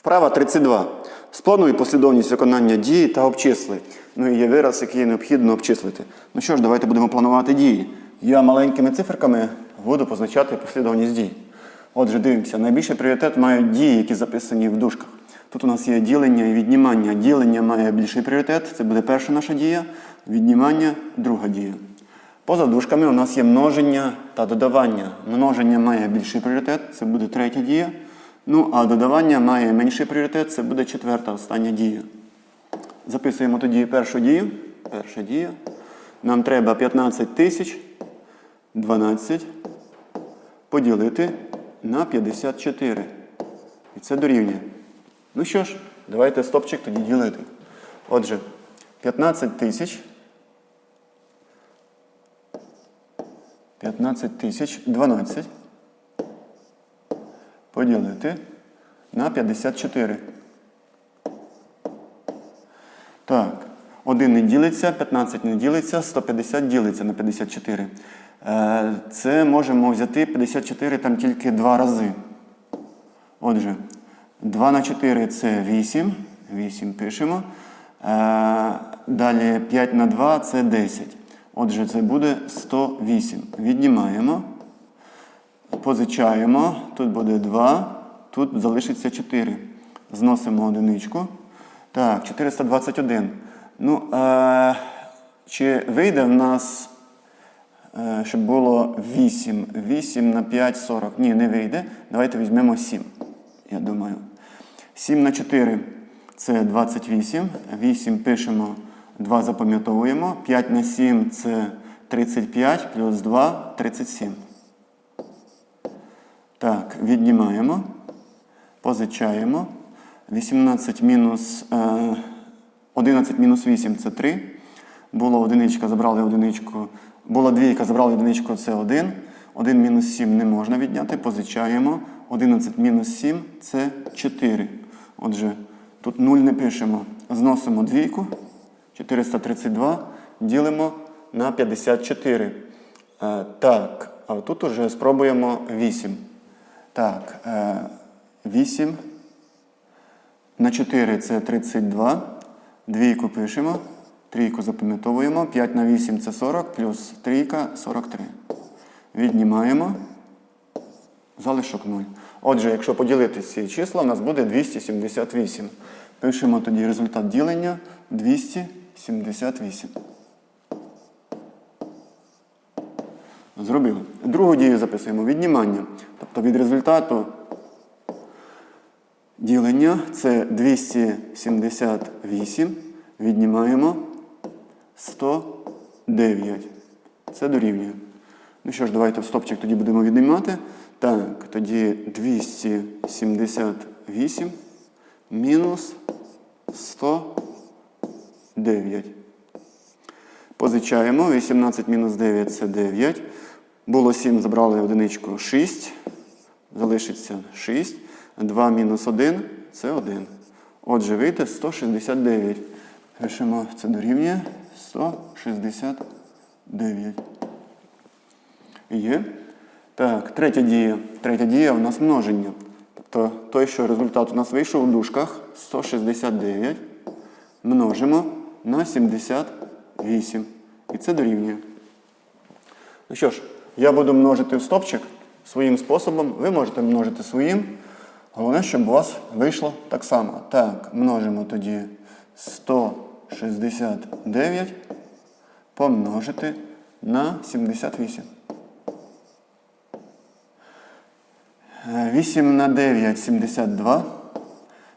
Вправа 32. Сплануй послідовність виконання дії та обчисли. Ну і є вираз, який необхідно обчислити. Ну що ж, давайте будемо планувати дії. Я маленькими циферками буду позначати послідовність дій. Отже, дивимося, найбільший пріоритет мають дії, які записані в дужках. Тут у нас є ділення і віднімання. Ділення має більший пріоритет, це буде перша наша дія, віднімання друга дія. Поза дужками у нас є множення та додавання. Множення має більший пріоритет, це буде третя дія. Ну, а додавання має менший пріоритет, це буде четверта остання дія. Записуємо тоді першу дію. Перша дія. Нам треба 15 тисяч 12 поділити на 54. І це дорівнює. Ну що ж, давайте стопчик тоді ділити. Отже, 15 тисяч 15 тисяч 12 поділити на 54. Так, 1 не ділиться, 15 не ділиться, 150 ділиться на 54. Е, Це можемо взяти 54 там тільки два рази. Отже, 2 на 4 це 8. 8 пишемо. Е, Далі 5 на 2 це 10. Отже, це буде 108. Віднімаємо. Позичаємо. Тут буде 2, тут залишиться 4. Зносимо одиничку. Так, 421. Ну, е, чи вийде в нас, е, щоб було 8? 8 на 5, 40. Ні, не вийде. Давайте візьмемо 7. Я думаю. 7 на 4 це 28. 8 пишемо, 2 запам'ятовуємо. 5 на 7 це 35, плюс 2 37. Так, віднімаємо, позичаємо. 18 мінус, е, 11 мінус 8 це 3. Була одиничка, забрали одиничку. Була двійка, забрали одиничку, це 1. 1 мінус 7 не можна відняти, позичаємо. 11 мінус 7 це 4. Отже, тут 0 не пишемо. Зносимо двійку. 432 ділимо на 54. Е, так, а тут уже спробуємо 8. Так, е, 8 на 4 це 32. Двійку пишемо. Трійку запам'ятовуємо. 5 на 8 це 40, плюс трійка 43. Віднімаємо. Залишок 0. Отже, якщо поділити ці числа, у нас буде 278. Пишемо тоді результат ділення 278. Зробили. Другу дію записуємо віднімання. Тобто від результату ділення це 278. Віднімаємо 109. Це дорівнює. Ну що ж, давайте в стопчик тоді будемо віднімати. Так, тоді 278 мінус 109. Позичаємо. 18 мінус 9 це 9. Було 7, забрали одиничку 6. Залишиться 6. 2 мінус 1 це 1. Отже, вийде 169. Пишемо, це дорівнює 169. Є. Так, третя дія. Третя дія у нас множення. Тобто той, що результат у нас вийшов у дужках 169 множимо на 78. І це дорівнює. Ну що ж, я буду множити в стопчик своїм способом. Ви можете множити своїм. Головне, щоб у вас вийшло так само. Так, множимо тоді 169 помножити на 78. 8 на 9 72.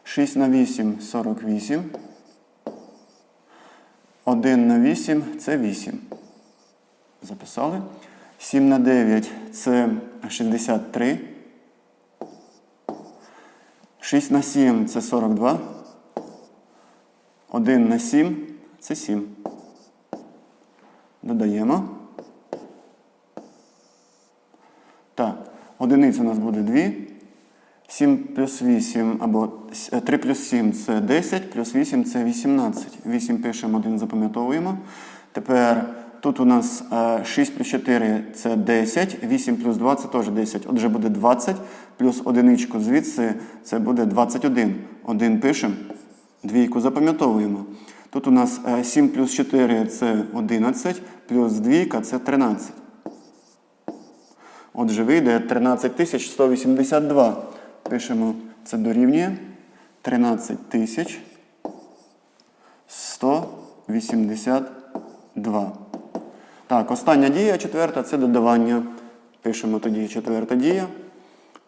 6 на 8 48. 1 на 8 це 8. Записали. 7 на 9 це 63. 6 на 7 це 42. 1 на 7 це 7. Додаємо. Так, одиниця у нас буде 2. 7 плюс 8 або 3 плюс 7 це 10, плюс 8 це 18. 8 пишемо, 1 запам'ятовуємо. Тепер Тут у нас е, 6 плюс 4 це 10, 8 плюс 2 це теж 10. Отже, буде 20, плюс одиничку звідси це буде 21. Один пишемо, двійку запам'ятовуємо. Тут у нас е, 7 плюс 4 це 11, плюс двійка це 13. Отже, вийде 13 182. Пишемо, це дорівнює 13 тисяч 182. Так, остання дія, четверта, це додавання. Пишемо тоді четверта дія.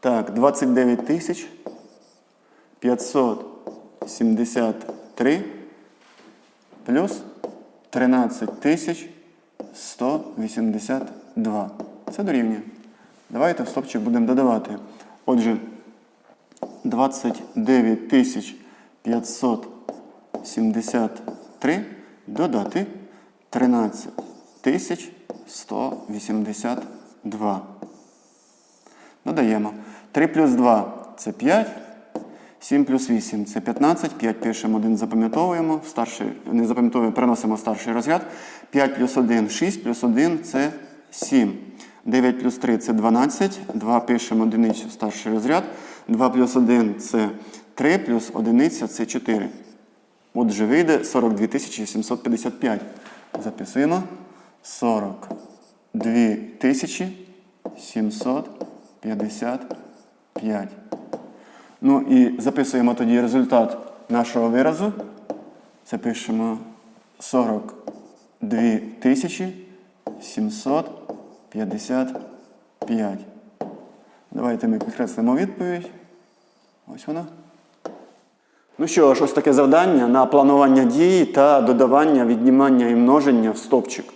Так, 29 тисяч 573 плюс 13 тисяч 182. Це дорівнює. Давайте в стопчик будемо додавати. Отже, 29 тисяч 573 додати 13 тисяч 182. Додаємо. 3 плюс 2 це 5. 7 плюс 8 це 15. 5 пишемо, 1 запам'ятовуємо. Старший, не запам'ятовуємо, переносимо старший розряд. 5 плюс 1 6 плюс 1 це 7. 9 плюс 3 це 12. 2 пишемо одиницю старший розряд. 2 плюс 1 це 3, плюс одиниця це 4. Отже, вийде 42 755. Записуємо 42 тисячі 755. Ну і записуємо тоді результат нашого виразу. Запишемо 42 тисячі 755. Давайте ми підкреслимо відповідь. Ось вона. Ну що ж, ось таке завдання на планування дії та додавання, віднімання і множення в стопчик.